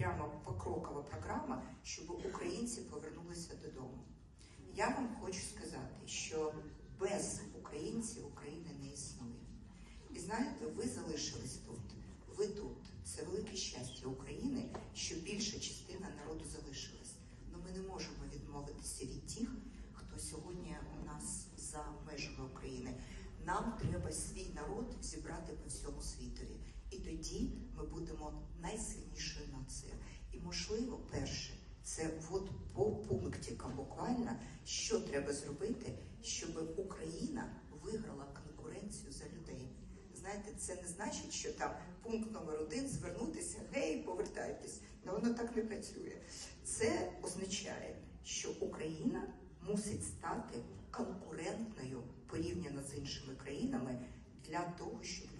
прямо покрокова програма, щоб українці повернулися додому. Я вам хочу сказати, що без українців України не існує. І знаєте, ви залишились тут. Ви тут. Це велике щастя України, що більша частина народу залишилась. Ну ми не можемо відмовитися від тих, хто сьогодні у нас за межами України. Нам треба свій народ зібрати по всьому світові. І тоді ми будемо найсильнішою можливо, перше, це от по пунктикам буквально, що треба зробити, щоб Україна виграла конкуренцію за людей. Знаєте, це не значить, що там пункт номер один звернутися, гей, повертайтесь. Ну воно так не працює. Це означає, що Україна мусить стати конкурентною порівняно з іншими країнами для того, щоб